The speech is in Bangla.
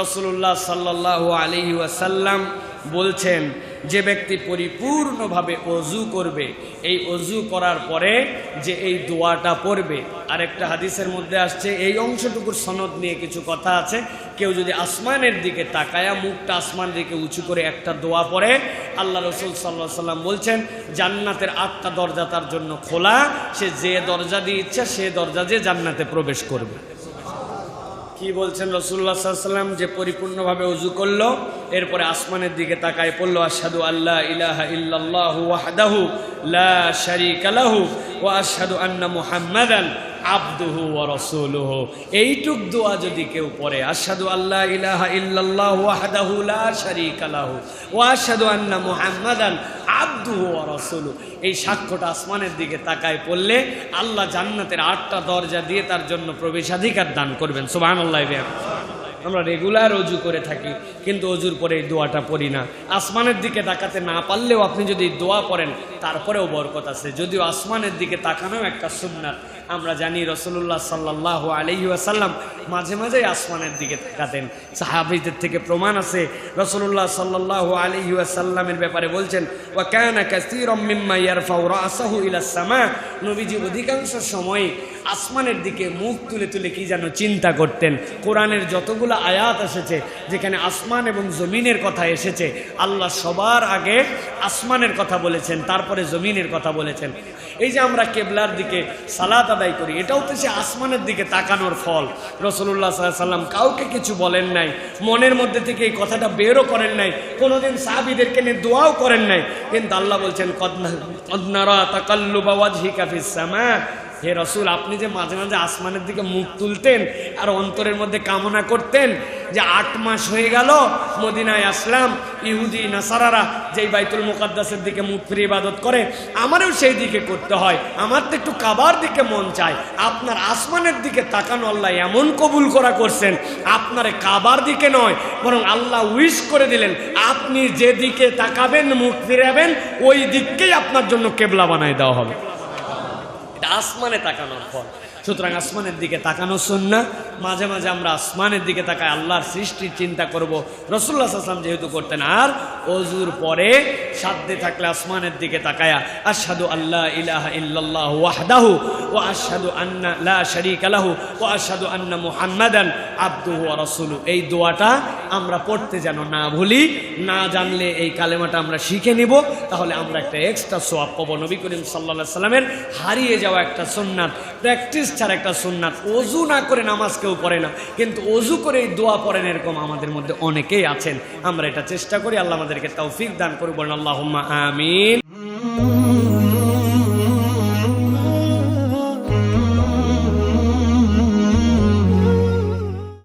রসুল্লাহ সাল্লাহ আলী ওয়াসাল্লাম বলছেন, যে ব্যক্তি পরিপূর্ণভাবে অজু করবে, এই অজু করার পরে যে এই দোয়াটা পড়বে, আরেকটা হাদিসের মধ্যে আসছে, এই অংশটুকুর সনদ নিয়ে কিছু কথা আছে, কেউ যদি আসমানের দিকে তাকায়া মুখটা আসমান দিকে উঁচু করে একটা দোয়া পড়ে, আল্লাহ রসুল সাল্লাহ সাল্লাম বলছেন, জান্নাতের আটটা দরজা তার জন্য খোলা, সে যে দরজা দিয়ে ইচ্ছা সে দরজা দিয়ে জান্নাতে প্রবেশ করবে। কি বলছেন রসুল্লা সাল্লাম যে পরিপূর্ণভাবে উজু করল, এরপরে আসমানের দিকে তাকায় পড়ল আসাদু আল্লাহ ইলাহা ইল্লাল্লাহু ওয়াহাদাহু লা শারীকা লাহু ওয়া আসাদু আন্না মুহাম্মাদান আবদুহু ওয়া রাসূলুহু। এইটুক দোয়া যদি কেউ পড়ে, আশহাদু আল্লাহ ইলাহা ইল্লাল্লাহু ওয়াহদাহু লা শারীকা লাহু ওয়া আশহাদু আন্না মুহাম্মাদান আব্দুহু ওয়া এই সাক্ষ্যটা আসমানের দিকে তাকায় পড়লে আল্লাহ জান্নাতের আটটা দরজা দিয়ে তার জন্য প্রবেশাধিকার দান করবেন। সুবহানাল্লাহ আমরা রেগুলার অজু করে থাকি, কিন্তু অজুর পরে এই দোয়াটা পড়ি না। আসমানের দিকে তাকাতে না পারলেও আপনি যদি দোয়া পড়েন, তারপরেও বরকত আছে। যদিও আসমানের দিকে তাকানো একটা সুন্নাত আমরা জানি রসুল্লাহ সাল্লাহ আলহি আসাল্লাম মাঝে মাঝে আসমানের দিকে তাকাতেন। সাহাবিদের থেকে প্রমাণ আছে রসুল্লাহ সাল্লাহ আলহি আসাল্লামের ব্যাপারে বলছেন ও কেন নবীজি অধিকাংশ সময় আসমানের দিকে মুখ তুলে তুলে কি যেন চিন্তা করতেন। কোরআনের যতগুলো আয়াত এসেছে, যেখানে আসমান এবং জমিনের কথা এসেছে, আল্লাহ সবার আগে আসমানের কথা বলেছেন, তারপরে জমিনের কথা বলেছেন। এই যে আমরা কেবলার দিকে সালাত আদায় করি। এটাও তো সে আসমানের দিকে তাকানোর ফল। রসুল্লাহ সাল্লাম কাউকে কিছু বলেন নাই, মনের মধ্যে থেকে এই কথাটা বেরও করেন নাই, কোনোদিন সাহাবিদেরকে নিয়ে দোয়াও করেন নাই। কিন্তু আল্লাহ বলছেন কদনারা তাকাল্লু সামা হে রসুল, আপনি যে মাঝে মাঝে আসমানের দিকে মুখ তুলতেন আর অন্তরের মধ্যে কামনা করতেন যে আট মাস হয়ে গেল মদিনায় আসলাম, ইহুদি, নাসারারা যেই বাইতুল মুকাদ্দাসের দিকে মুখ ফিরে ইবাদত করে, আমারও সেই দিকে করতে হয়। আমার তো একটু কাবার দিকে মন চায়। আপনার আসমানের দিকে তাকানো আল্লাহ এমন কবুল করা করছেন, আপনার কাবার দিকে নয়, বরং আল্লাহ উইশ করে দিলেন, আপনি যেদিকে তাকাবেন, মুখ ফিরাবেন, ওই দিককেই আপনার জন্য কেবলা বানায় দেওয়া হবে। এটা আসমানে তাকানোর ফল। সুতরাং আসমানের দিকে তাকানো না মাঝে মাঝে আমরা আসমানের দিকে তাকায় আল্লাহর সৃষ্টির চিন্তা করব। রসুল্লাহ আসলাম যেহেতু করতেন, আর অজুর পরে সাধ্যে থাকলে আসমানের দিকে তাকায়া আশহাদু আল্লাহ ইলাহা ইল্লাল্লাহ ওয়াহদাহু ও আশহাদু আন্না শারীকা লাহু ও আশহাদু আন্না মুহাম্মাদান আবদুহু রাসূলু এই দোয়াটা আমরা পড়তে যেন না ভুলি, না জানলে এই কালেমাটা আমরা শিখে নিব, তাহলে আমরা একটা এক্সট্রা সোয়াব পাবো। নবী করিম সাল্লাহ সাল্লামের হারিয়ে যাওয়া একটা সুন্নাত। প্র্যাকটিস ছাড়া একটা সুন্নাত। অজু না করে নামাজ কেউ পড়ে না। কিন্তু অজু করে এই দোয়া পড়েন এরকম আমাদের মধ্যে অনেকেই আছেন। আমরা এটা চেষ্টা করি, আল্লাহ আমাদেরকে তৌফিক দান করব আল্লাহ আমিন।